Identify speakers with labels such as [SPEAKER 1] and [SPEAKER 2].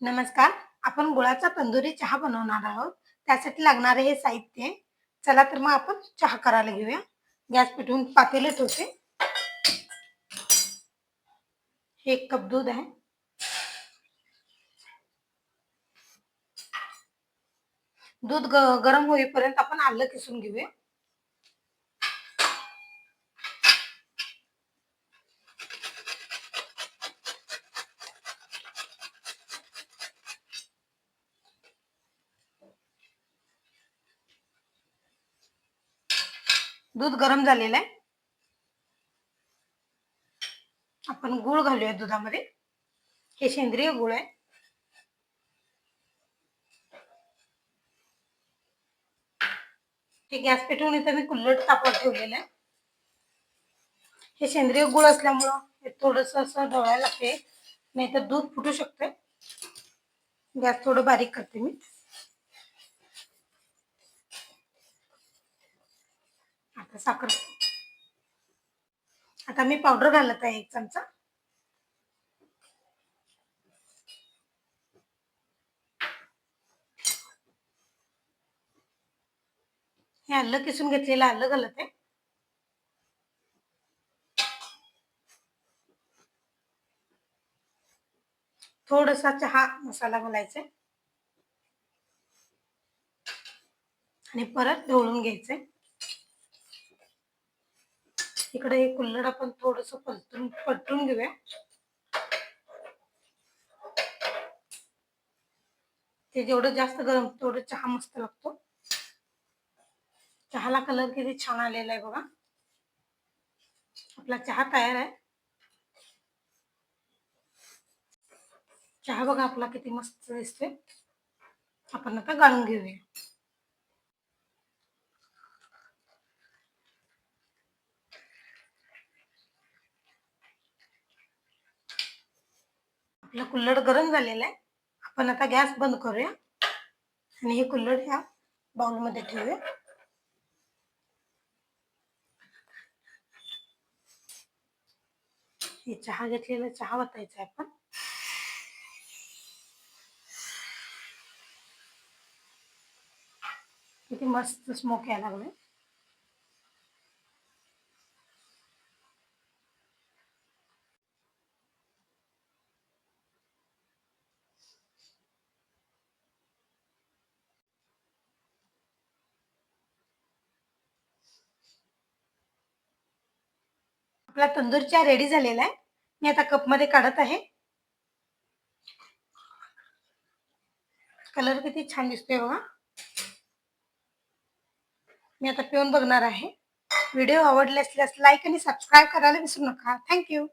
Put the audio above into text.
[SPEAKER 1] नमस्कार. आपण गुळाचा तंदुरी चहा बनवणार आहोत. त्यासाठी लागणारे हे साहित्य आहे. चला तर मग आपण चहा करायला घेऊया. गॅस पेटवून पातेले ठेवते. हे एक कप दूध आहे. दूध ग- गरम होईपर्यंत आपण आलं किसून घेऊया. दूध गरम झालेलं आहे. आपण गुळ घालूया दुधामध्ये. हे सेंद्रिय गुळ आहे. हे गॅस पेटवून इथं मी कुल्लट तापवत ठेवलेलं आहे. हे सेंद्रिय गुळ असल्यामुळं हे थोडस असं ढवळायला लागते नाही तर दूध फुटू शकते गॅस थोडं बारीक करते मी. आता साखर? आता मी पावडर घालत आहे एक चमचा. हे आलं किसून घेतलेलं आलं घालत आहे. थोडासा चहा मसाला घालायचा आणि परत ढवळून घ्यायचंय इकडे हे कुल्हड आपण थोडस पलटून पलटून घेऊया. ते जेवढं जास्त गरम तेवढं चहा मस्त लागतो. चहाला कलर किती छान आलेला आहे बघा. आपला चहा तयार आहे. चहा बघा आपला किती मस्त दिसतोय. आपण आता गाळून घेऊया. आपला कुल्हड गरम झालेला आहे. आपण आता गॅस बंद करूया. आणि हे कुल्हड ह्या बाउलमध्ये ठेवूया. हे चहा घेतलेला चहा वतायचा आहे आपण. किती मस्त स्मोक यायला लागलाय. आपला तंदूर चहा रेडी झालेला आहे. मी आता कपमध्ये काढत आहे. कलर किती छान दिसतोय बघा. मी आता पिऊन बघणार आहे. व्हिडिओ आवडले असल्यास लाईक आणि सबस्क्राईब करायला विसरू नका. थँक्यू